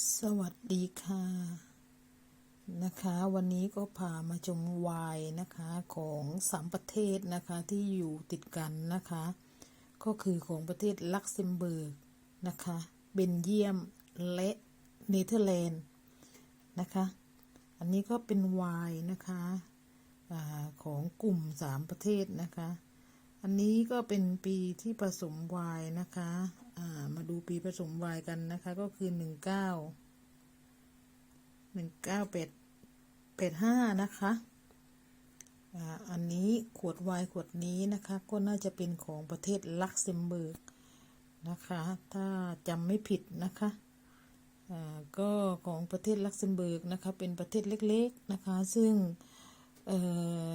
สวัสดีค่ะ นะคะ วันนี้ก็พามาชมไวน์นะคะของสามประเทศนะคะที่อยู่ติดกันนะคะ ก็คือของประเทศลักเซมเบิร์กนะคะเบนเยียมและเนเธอร์แลนด์นะคะ อันนี้ก็เป็นไวน์นะคะอของกลุ่มสามประเทศนะคะ อันนี้ก็เป็นปีที่ผสมไวน์นะคะมาดูปีผสมไวน์กันนะคะ ก็คือหนึ่งเก้าหนึ่งเก้าเป็ดเป็ดห้านะคะอ่าอันนี้ขวดไวน์ขวดนี้นะคะ ก็น่าจะเป็นของประเทศลักเซมเบิร์กนะคะ ถ้าจำไม่ผิดนะคะอ่าก็ของประเทศลักเซมเบิร์กนะคะ เป็นประเทศเล็กๆนะคะ ซึ่ง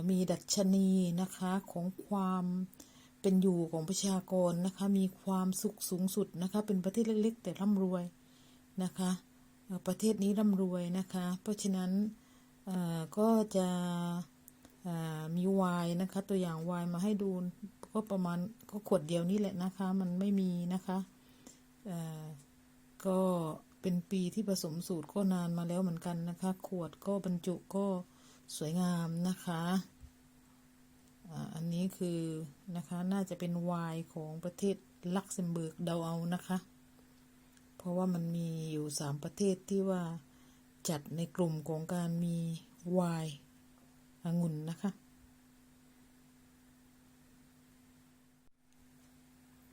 มีดัชนีนะคะของความ เป็นอยู่ของประชากรนะคะ มีความสุขสูงสุดนะคะ เป็นประเทศเล็กๆ แต่ร่ำรวยนะคะ ประเทศนี้ร่ำรวยนะคะ เพราะฉะนั้นก็จะมีไวน์นะคะ ตัวอย่างไวน์มาให้ดูก็ประมาณก็ขวดเดียวนี่แหละนะคะ มันไม่มีนะคะก็เป็นปีที่ผสมสูตรก็นานมาแล้วเหมือนกันนะคะ ขวดก็บรรจุก็สวยงามนะคะ อันนี้คือนะคะน่าจะเป็นวน์ของประเทศลักเซมเบิร์กเดาเอานะคะ เพราะว่ามันมีอยู่สามประเทศที่ว่าจัดในกลุ่มของการมีวน์องุ่นนะคะ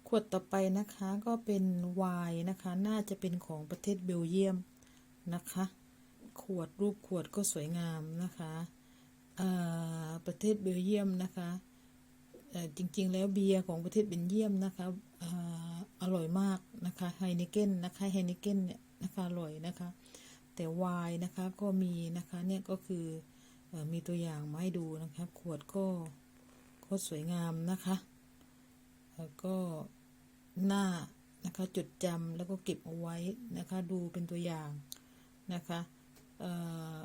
ขวดต่อไปนะคะก็เป็นวน์นะคะ น่าจะเป็นของประเทศเบลเยียมนะคะ ขวดรูปขวดก็สวยงามนะคะ ประเทศเบลเยียมนะคะจริงๆ แล้วเบียร์ของประเทศเบลเยียมนะคะอร่อยมากนะคะไฮนิเกนนะคะไฮนิเกนเนี่ยนะคะอร่อยนะคะ แต่ไวน์นะคะก็มีนะคะเนี่ยก็คืออมีตัวอย่างมาให้ดูนะคะขวดก็ก็สวยงามนะคะแล้วก็หน้านะคะจดจำแล้วก็เก็บเอาไว้นะคะ ดูเป็นตัวอย่างนะคะ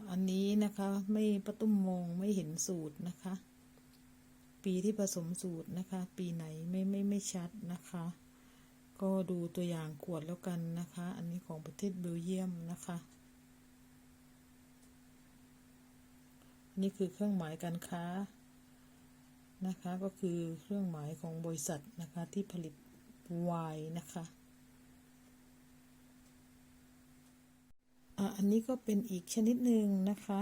อันนี้นะคะ ไม่ประตุ้มมองไม่เห็นสูตรนะคะ ปีที่ผสมสูตรนะคะ ปีไหนไม่ไม่ไม่ชัดนะคะ ก็ดูตัวอย่างขวดแล้วกันนะคะ อันนี้ของประเทศเบลเยียมนะคะนี่คือเครื่องหมายการค้านะคะ ก็คือเครื่องหมายของบริษัทนะคะที่ผลิตไวน์นะคะ อันนี้ก็เป็นอีกชนิดหนึ่งนะคะ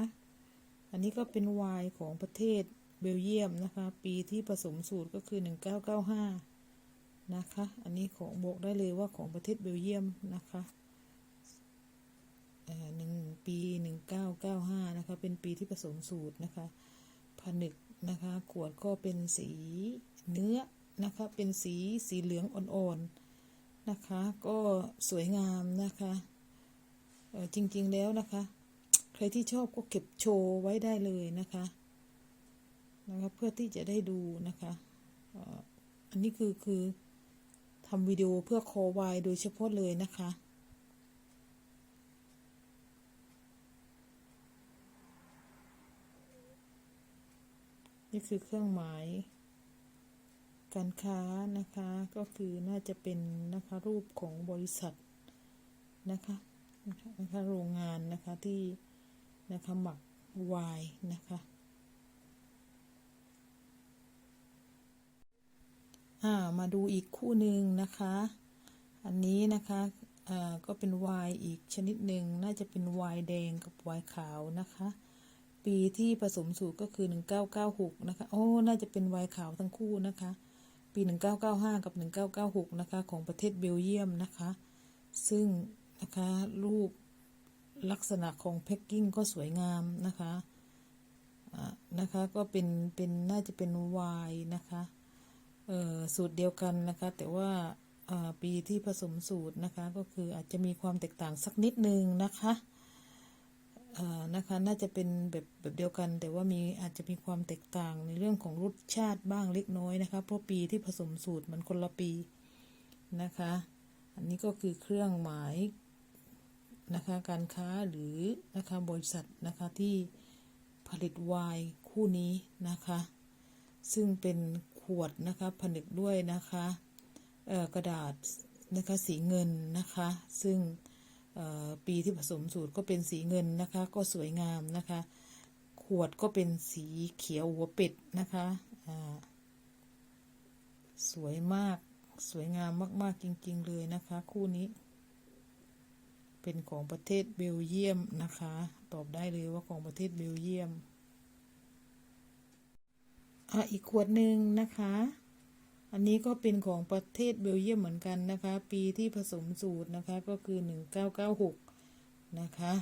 อันนี้ก็เป็นไวน์ของประเทศเบลเยียมนะคะ ปีที่ผสมสูตรก็คือ 1995 นะคะ อันนี้ของบอกได้เลยว่าของประเทศเบลเยียมนะคะเอ่อหนึ่งปี 1995 นะคะ เป็นปีที่ผสมสูตรนะคะ ผนึกนะคะ ขวดก็เป็นสีเนื้อนะคะ เป็นสีสีเหลืองอ่อนๆ นะคะ ก็สวยงามนะคะ จริง ๆ แล้วนะคะ ใครที่ชอบก็เก็บโชว์ไว้ได้เลยนะคะนะคะเพื่อที่จะได้ดูนะคะอันนี้คือคือทำวิดีโอเพื่อคอไวโดยเฉพาะเลยนะคะนี่คือเครื่องหมาย การค้านะคะก็คือน่าจะเป็นนะคะรูปของบริษัทนะคะ นะคะโรงงานนะคะที่นะคะหมักวน์นะคะอ่ามาดูอีกคู่หนึ่งนะคะ อันนี้นะคะอ่าก็เป็นวน์อีกชนิดหนึ่งน่าจะเป็นวน์แดงกับวน์ขาวนะคะ ปีที่ผสมสูตรก็คือ 1996 นะคะ โอ้น่าจะเป็นวน์ขาวทั้งคู่นะคะ ปี 1995 กับ 1996 นะคะ ของประเทศเบลเยียมนะคะ ซึ่ง นะคะรูปลักษณะของแพ็กกิ้งก็สวยงามนะคะอ่านะคะก็เป็นเป็นน่าจะเป็นวน์นะคะเอ่อสูตรเดียวกันนะคะแต่ว่าอ่ปีที่ผสมสูตรนะคะก็คืออาจจะมีความแตกต่างสักนิดนึงนะคะเอ่อนะคะน่าจะเป็นแบบแบบเดียวกัน แต่ว่ามีอาจจะมีความแตกต่างในเรื่องของรสชาติบ้างเล็กน้อยนะคะเพราะปีที่ผสมสูตรมันคนละปีนะคะ อันนี้ก็คือเครื่องหมาย นะคะการค้าหรือนะคะบริษัทนะคะที่ผลิตไวน์คู่นี้นะคะ ซึ่งเป็นขวดนะคะผนึกด้วยนะคะกระดาษนะคะสีเงินนะคะ ซึ่งปีที่ผสมสูตรก็เป็นสีเงินนะคะ ก็สวยงามนะคะ ขวดก็เป็นสีเขียวหัวเป็ดนะคะสวยมากสวยงามมาก ๆ จริง ๆ เลยนะคะ คู่นี้ เป็นของประเทศเบลเยียมนะคะ ตอบได้เลยว่าของประเทศเบลเยียมอะอีกขวดหนึ่งนะคะ อันนี้ก็เป็นของประเทศเบลเยียมเหมือนกันนะคะ ปีที่ผสมสูตรนะคะก็คือ1996นะคะ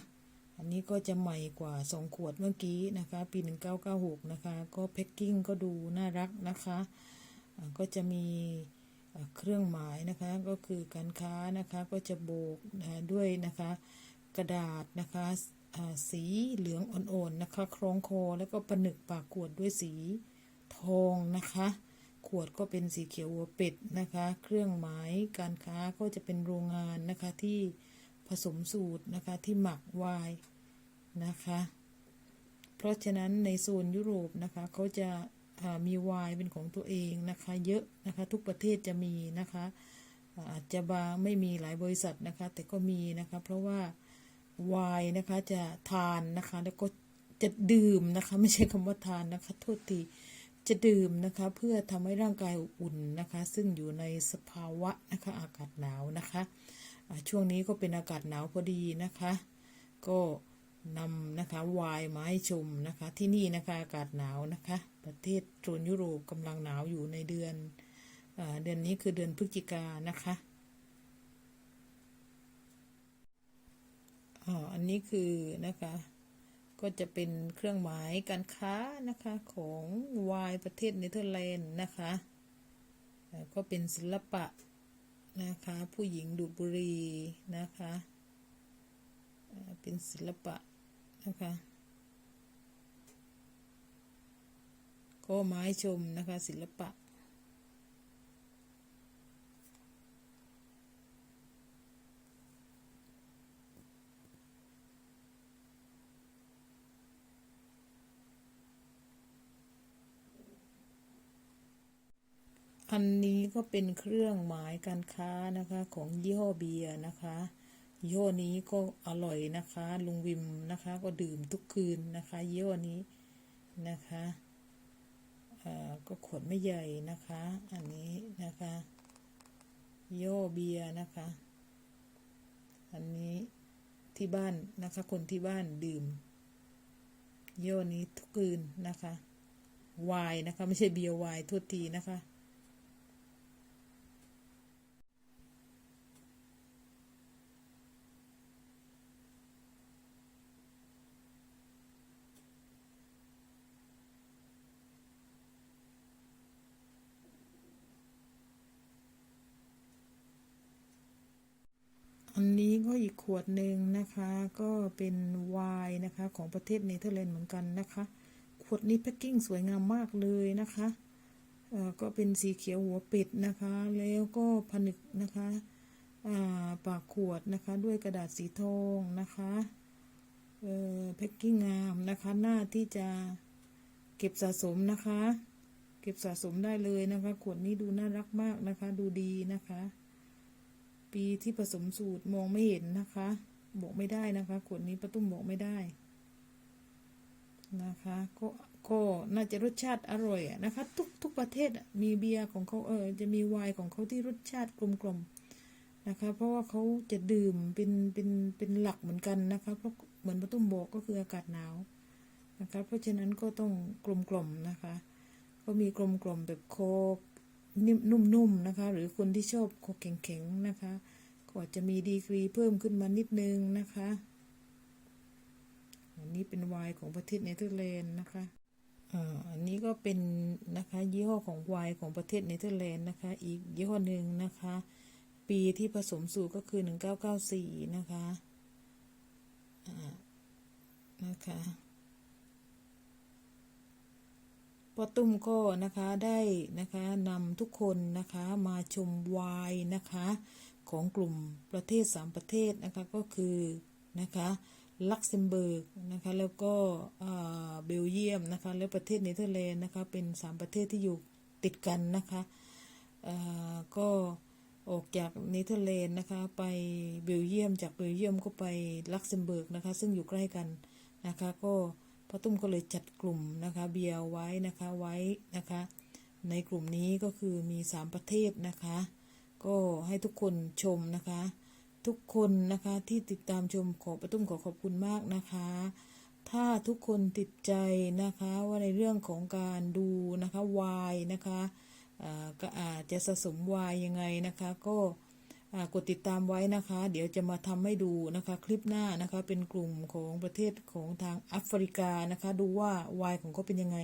อันนี้ก็จะใหม่กว่า 2 ขวดเมื่อกี้นะคะ ปี 1996 นะคะ ก็แพ็กกิ้งก็ดูน่ารักนะคะ ก็จะมี เครื่องหมายนะคะก็คือการค้านะคะก็จะโบกนะด้วยนะคะกระดาษนะคะสีเหลืองอ่อนๆนะคะคล้องคอแล้วก็ประนึกปากขวดด้วยสีทองนะคะ ขวดก็เป็นสีเขียวหัวเป็ดนะคะ เครื่องหมายการค้าก็จะเป็นโรงงานนะคะที่ผสมสูตรนะคะที่หมักไวน์นะคะ เพราะฉะนั้นในโซนยุโรปนะคะเขาจะ มีไวน์เป็นของตัวเองนะคะ เยอะนะคะ ทุกประเทศจะมีนะคะอาจจะบางไม่มีหลายบริษัทนะคะ แต่ก็มีนะคะ เพราะว่าไวน์นะคะจะทานนะคะ แล้วก็จะดื่มนะคะ ไม่ใช่คำว่าทานนะคะ โทษทีจะดื่มนะคะ เพื่อทำให้ร่างกายอุ่นนะคะ ซึ่งอยู่ในสภาวะนะคะ อากาศหนาวนะคะ ช่วงนี้ก็เป็นอากาศหนาวพอดีนะคะ ก็ นำนะคะไวน์มาให้ชมนะคะ ที่นี่นะคะอากาศหนาวนะคะ ประเทศโซนยุโรปกำลังหนาวอยู่ในเดือนอเดือนนี้คือเดือนพฤศจิกานะคะอ่าอันนี้คือนะคะ ก็จะเป็นเครื่องหมายการค้านะคะของวน์ประเทศเนเธอร์แลนด์นะคะก็เป็นศิลปะนะคะผู้หญิงดูดบุหรีนะคะเป็นศิลปะ นะคะ ก็ไมาให้ชมนะคะ ศิลปะ อันนี้ก็เป็นเครื่องหมายการค้านะคะของยี่ห้อเบียร์นะคะ ยี่ห้อนี้ก็อร่อยนะคะ ลุงวิมนะคะ ก็ดื่มทุกคืนนะคะยี่ห้อนี้นะคะก็ขวดไม่ใหญ่นะคะ อันนี้นะคะยี่ห้อเบียร์นะคะ อันนี้ที่บ้านนะคะ คนที่บ้านดื่มยี่ห้อนี้ทุกคืนนะคะไวน์นะคะ ไม่ใช่เบียร์ไวน์โทษทีนะคะ อั นี้ก็อีกขวดหนึ่งนะคะ ก็เป็นไวน์นะคะของประเทศเนเธอร์แลนด์เหมือนกันนะคะ ขวดนี้แพ็กกิ้งสวยงามมากเลยนะคะเออก็เป็นสีเขียวหัวเป็ดนะคะ แล้วก็ผนึกนะคะปากขวดนะคะด้วยกระดาษสีทองนะคะแพ็กกิ้งงามนะคะหน้าที่จะเก็บสะสมนะคะ เก็บสะสมได้เลยนะคะ ขวดนี้ดูน่ารักมากนะคะ ดูดีนะคะ ปีที่ผสมสูตรมองไม่เห็นนะคะ บอกไม่ได้นะคะขวดนี้ประตุ้มบอกไม่ได้ นะคะก็ก็น่าจะรสชาติอร่อยนะคะ ทุกทุกประเทศมีเบียร์ของเขาเออจะมีไวน์ของเขาที่รสชาติกลมกลมๆนะคะ เพราะว่าเขาจะดื่มเป็นเป็นเป็นหลักเหมือนกันนะคะเพราะเหมือนประตุ้มบอกก็คืออากาศหนาวนะคะเพราะฉะนั้นก็ต้องกลมกลมๆนะคะ ก็มีกลมกลมๆแบบโคก นุ่มๆนะคะ หรือคนที่ชอบโคกแข็งๆนะคะ ก็อาจะมีดีกรีเพิ่มขึ้นมานิดนึงนะคะ อันนี้เป็นไวน์ของประเทศเนเธอร์แลนด์นะคะอันนี้ก็เป็นนะคะยี่ห้อของไวน์ของประเทศเนเธอร์แลนด์นะคะ อีกยี่ห้อหนึ่งนะคะ ปีที่ผสมสูตรก็คือ 1994 นะคะอ่านะคะ ป้าตุ้มก็นะคะได้นะคะนำทุกคนนะคะมาชมวน์นะคะของกลุ่มประเทศสามประเทศนะคะก็คือนะคะลักเซมเบิร์กนะคะแล้วก็เบลเยียมนะคะแล้วประเทศเนเธอร์แลนด์นะคะเป็นสามประเทศที่อยู่ติดกันนะคะก็ออกจากเนเธอร์แลนด์นะคะไปเบลเยียมจากเบลเยียมก็ไปลักเซมเบิร์กนะคะซึ่งอยู่ใกล้กันนะคะก็ พ่อตุ้มก็เลยจัดกลุ่มนะคะเบียร์ไว้นะคะไว้นะคะ ในกลุ่มนี้ก็คือมี 3 ประเทศนะคะ ก็ให้ทุกคนชมนะคะ ทุกคนนะคะที่ติดตามชมขอประตุ้มขอขอบคุณมากนะคะ ถ้าทุกคนติดใจนะคะว่าในเรื่องของการดูนะคะวายนะคะอาก็อาจจะสะสมวายยังไงนะคะก็ กดติดตามไว้นะคะ เดี๋ยวจะมาทำให้ดูนะคะ คลิปหน้านะคะ เป็นกลุ่มของประเทศของทางแอฟริกานะคะ ดูว่าวายของเขาเป็นยังไง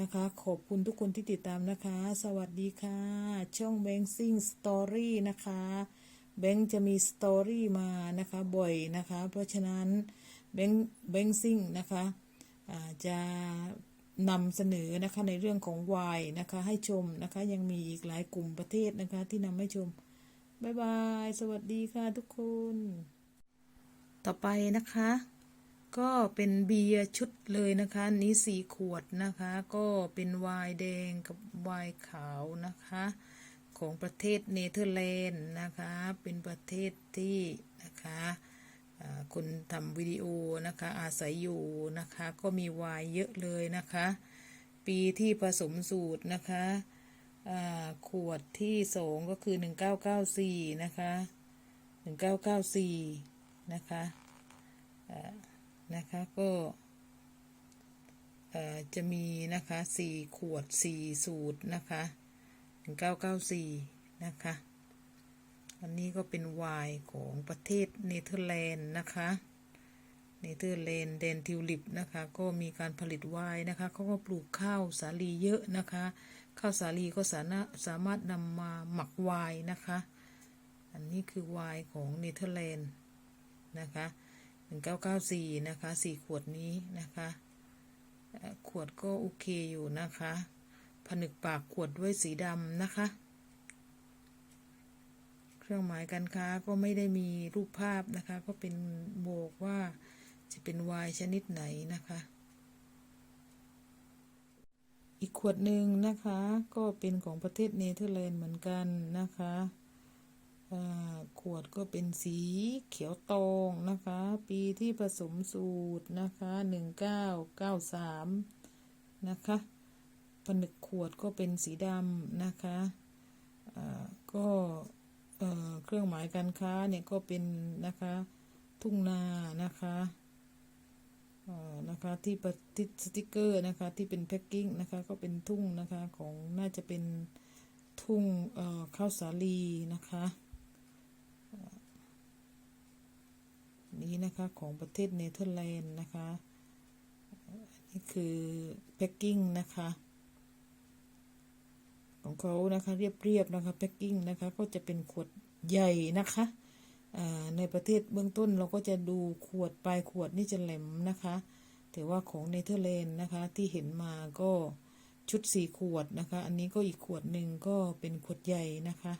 นะคะ ขอบคุณทุกคนที่ติดตามนะคะ สวัสดีค่ะ ช่องแบงซิ่งสตอรี่นะคะแบงค์จะมีสตอรี่มานะคะบ่อยนะคะ เพราะฉะนั้นแบงค์แบงค์ซิ่งนะคะจะนำเสนอนะคะในเรื่องของวายนะคะให้ชมนะคะยังมีอีกหลายกลุ่มประเทศนะคะที่นำให้ชม บ๊ายบาย สวัสดีค่ะทุกคน ต่อไปนะคะ ก็เป็นเบียร์ชุดเลยนะคะ นี้สี่ขวดนะคะ ก็เป็นไวน์แดงกับไวน์ขาวนะคะ ของประเทศเนเธอร์แลนด์นะคะ เป็นประเทศที่นะคะคนทำวิดีโอนะคะ อาศัยอยู่นะคะ ก็มีไวน์เยอะเลยนะคะ ปีที่ผสมสูตรนะคะ ขวดที่สองก็คือ1994นะคะ1994นะคะอ่านะคะก็เอ่อจะมีนะคะสี่ขวดสี่สูตรนะคะ1994นะคะอันนี้ก็เป็นไวน์ของประเทศเนเธอร์แลนด์นะคะเนเธอร์แลนด์แดนทิวลิปนะคะ ก็มีการผลิตไวน์นะคะเขาก็ปลูกข้าวสาลีเยอะนะคะ ข้าวสาลีก็สามารถสามารถนำมาหมักไวน์นะคะ อันนี้คือไวน์ของเนเธอร์แลนด์นะคะ1994นะคะ4ขวดนี้นะคะ ขวดก็โอเคอยู่นะคะ ผนึกปากขวดด้วยสีดำนะคะ เครื่องหมายการค้าก็ไม่ได้มีรูปภาพนะคะ ก็เป็นโบกว่าจะเป็นไวน์ชนิดไหนนะคะ อีกขวดหนึ่งนะคะ ก็เป็นของประเทศเนเธอร์แลนด์เหมือนกันนะคะขวดก็เป็นสีเขียวตองนะคะ ปีที่ผสมสูตรนะคะหนึ่งเก้าเก้าสามนะคะผนึกขวดก็เป็นสีดำนะคะก็เครื่องหมายการค้าเนี่ยก็เป็นนะคะทุ่งนานะคะ นะคะที่ปะติดสติกเกอร์นะคะที่เป็นแพ็กกิ้งนะคะก็เป็นทุ่งนะคะของน่าจะเป็นทุ่งข้าวสาลีนะคะนี้นะคะของประเทศเนเธอร์แลนด์นะคะนี่คือแพ็กกิ้งนะคะของเขานะคะเรียบๆนะคะแพ็กกิ้งนะคะก็จะเป็นขวดใหญ่นะคะ ในประเทศเบื้องต้นเราก็จะดูขวดปลายขวดนี่จะแหลมนะคะ แต่ว่าของเนเธอร์แลนด์นะคะที่เห็นมาก็ชุดสี่ขวดนะคะ อันนี้ก็อีกขวดหนึ่งก็เป็นขวดใหญ่นะคะ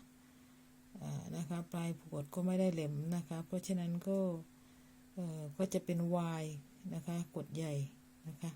นะคะปลายขวดก็ไม่ได้แหลมนะคะ เพราะฉะนั้นก็ก็จะเป็นวน์นะคะขวดใหญ่นะคะ